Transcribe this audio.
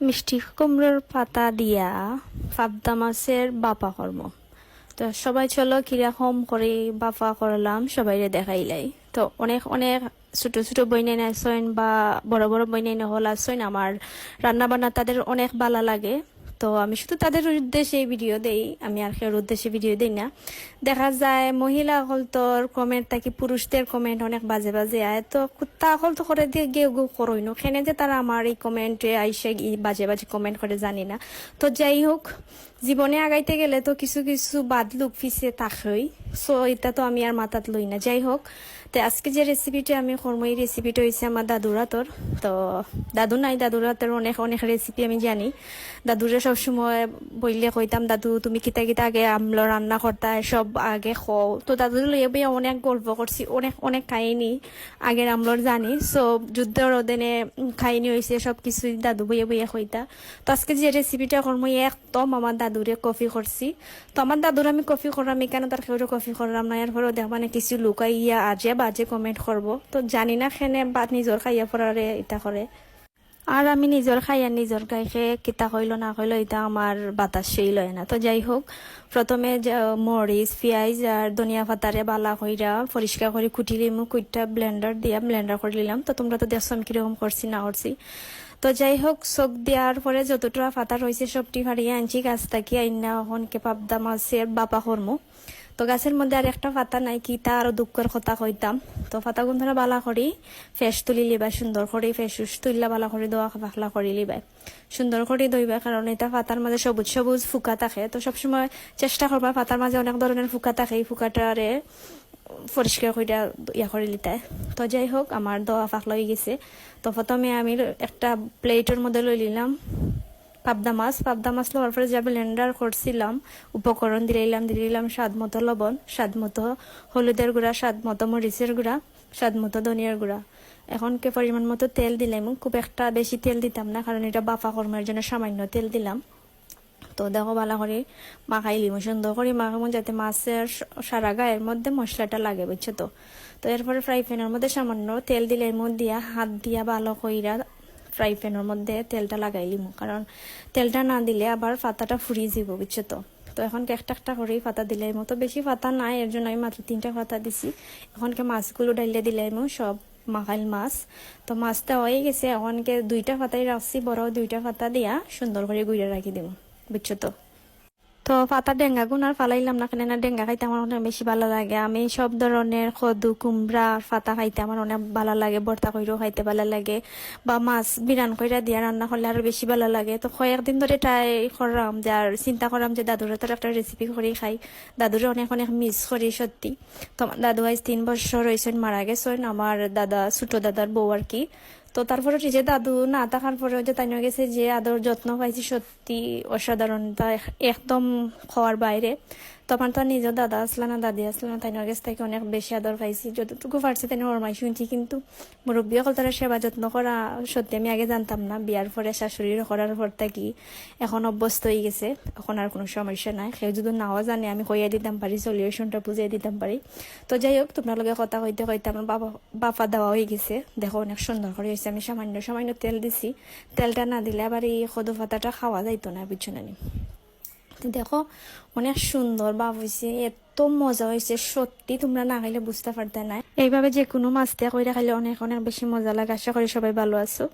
মিষ্টি কুমড়োর পাতা দিয়া পাবদা মাছের বাপা কর্ম। তো সবাই চলো কীরকম করে বাপা করলাম সবাই দেখাইলাই তো অনেক অনেক ছোট ছোট বইনাই আসেন বা বড় বড় বইনাই হল আসেন আমার রান্না বান্না তাদের অনেক ভালো লাগে। তো আমি শুধু তাদের উদ্দেশ্যে ভিডিও দেই, আমি আর কেউ উদ্দেশ্যে ভিডিও দেই না। দেখা যায় মহিলা হল তোর কমেন্ট থাকি পুরুষদের কমেন্ট অনেক বাজে বাজে আয়। তো কুত্তা হল তো করে দিয়ে গেউ গেউ করই না। খেনে যে তারা আমার এই কমেন্টে আইসে বাজে বাজে কমেন্ট করে জানি না। তো যাই হোক জীবনে আগাইতে গেলে তো কিছু কিছু বাদ লুক ফিসে থাকই সো এটা তো আমি আর মাথাত লই না। যাই হোক তো আজকে যে রেসিপিটা আমি করব এই রেসিপিটা হয়েছে আমার দাদুর হাতর তো, দাদু নাই দাদুর হাতের অনেক অনেক রেসিপি আমি জানি। দাদুরে সবসময় বললে কইতাম, দাদু, তুমি কিতা কিতা আগে আমলো রান্না করতা, সব আগে খাও তো দাদু লইয়া বইয়া অনেক গল্প করছি, অনেক অনেক কাহিনী আগের আমলোর জানি। সো যুদ্ধের ওদিনে কাহিনী হয়েছে সব কিছুই দাদু বইয়া বইয়া কইতা। তো আজকে যে রেসিপিটা করব একদম আমার দাদুরে কফি করছি তো আমার দাদুর আমি কফি করলাম কেন তার কেউ কফি করলাম না এরপরেও দেখবানে কিছু লুকাই ইয়া আজে বাজে কমেন্ট করব তো জানি না খেনে বা নিজের খাইয়া পড়ারে এটা করে আর আমি নিজের খাইয়া নিজের গাইকে কিতা কইল, না কইল এটা আমার বাতাস সেই লয় না। তো যাই হোক প্রথমে মরিচ পেঁয়াজ আর ধনিয়া পাতারে বালা কইরা পরিষ্কার করে কুটি লিমু কুইটা ব্লেন্ডার দিয়া ব্লেন্ডার করে নিলাম তো তোমরা তো দেখছ আমি কীরকম করছি না করছি তো যাই হোক চোখ দেওয়ার পরে যতটা পাতা রয়েছে সবটি ফাড়িয়ে আনছি গাছ থাকি আইনা ওখানকে পাবদা মাছের বাপা কর্ম তো গাছের মধ্যে আর একটা পাতা নাই, কি তা আরও দুঃখের কথা কইতাম। তো পাতা গুন্ধরা বালা করি ফেস তুলি লিবা সুন্দর করে ফেস তুললা বালা করে, দোয়া পাখলা করে লিবাই। সুন্দর করে দইবা, কারণ এটা পাতার মাঝে সবুজ সবুজ ফুকা থাকে। তো সবসময় চেষ্টা করবা পাতার মাঝে অনেক ধরনের ফুকা থাকে, এই ফুকাটারে পরিষ্কার করে ইয়া করে লিতায় তো যাই হোক আমার দোয়া পাখলা হয়ে গেছে। তো প্রথমে আমি একটা প্লেটের মধ্যে লই নিলাম পাবদা মাছ। পাবদা মাছ লওয়ার পরে যা ব্লেন্ডার করছিলাম উপকরণ দিলাম দিলাম স্বাদ মতো লবণ, স্বাদ মতো হলুদের গুঁড়া, স্বাদ মতো মরিচের গুঁড়া, স্বাদ মতো ধনিয়ার গুঁড়া। এখন কে পরিমাণ মতো তেল দিলাম খুব একটা বেশি তেল দিতাম না কারণ এটা বাফা কর্মের জন্য সামান্য তেল দিলাম। তো দেখো ভালো করে মাখাই লিমু সুন্দর করে মাখামো যাতে মাছের সারা গায়ের মধ্যে মশলাটা লাগে, বুঝছ তো? তো এরপরে ফ্রাই প্যানের মধ্যে সামান্য তেল দিলে এর মধ্যে দিয়া, হাত দিয়া ভালো কইরা ফ্রাই প্যানের মধ্যে তেলটা লাগাই লিমু কারণ তেলটা না দিলে আবার পাতাটা ফুরিয়ে যাব বুঝছ তো? তো এখন একটা একটা করেই পাতা দিলাই মতো। বেশি পাতা নাই, এর জন্য আমি মাত্র তিনটা পাতা দিছি। এখনকে মাছগুলো ডাইলে দিলাই সব মাখাইল মাছ। তো মাছটা হয়ে গেছে, এখনকে দুইটা পাতাই রাখছি, বড় দুইটা পাতা দিয়া সুন্দর করে গুইরা রাখি দিব। বুঝছ তো? তো পাতা ডেঙ্গা গুণ আর ফালাইলাম না কেন? ডেঙ্গা খাইতে আমার অনেক বেশি ভালো লাগে। আমি সব ধরনের কদু, কুমড়া পাতা খাইতে আমার অনেক ভালো লাগে, ভর্তা কইরেও খাইতে ভালো লাগে, বা মাছ বিরান কইরা দিয়া রান্না করলে আরও বেশি ভালো লাগে। তো কয়েকদিন ধরে ট্রাই করলাম যে, আর চিন্তা করলাম যে, দাদুর তো একটা রেসিপি করে খাই। দাদুরে অনেক অনেক মিস করি, সত্যি। তো দাদু আজ তিন বছর হয়েছেন মারা গেছেন। আমার দাদা, ছোট দাদার বউ আর কি। তো তারপরে যে দাদু না থাকার পরেও যে তাই গেছে যে আদর যত্ন পাইছি সত্যি অসাধারণতা একদম খাওয়ার বাইরে। তখন তো নিজের দাদা আসলা না, দাদি আসলা না তাই গেছে থেকে অনেক বেশি আদর পাইছি। যতটুকু পারছি তাই ওরমাই শুনছি, কিন্তু মুরব্বী সকল তারা সেবা যত্ন করা সত্যি আমি আগে জানতাম না বিয়ার পরে শাশুড়ির করার পর থাকি এখন অভ্যস্ত হয়ে গেছে, এখন আর কোনো সমস্যা নাই। কেউ যদি নাও জানে, আমি কইয়া দিতাম পারি সলিউশনটা বুঝিয়ে দিতাম পারি তো যাই হোক তোমার লগে কথা কইতে কইতে আমার বাবা, বাপা দেওয়া হয়ে গেছে। দেখো, অনেক সুন্দর করে হয়েছে আমি সামান্য সামান্য তেল দিছি। তেলটা না দিলে আবার এই সদু পাতাটা খাওয়া যাইতো না বুঝছ না? দেখো অনেক সুন্দর ভাব হয়েছে এত মজা হয়েছে সত্যি তোমরা না খাইলে বুঝতে পারতে না এইভাবে যে কোনো মাছ দিয়ে কইরা খাইলে অনেক অনেক বেশি মজা লাগে। আশা করি সবাই ভালো আছো।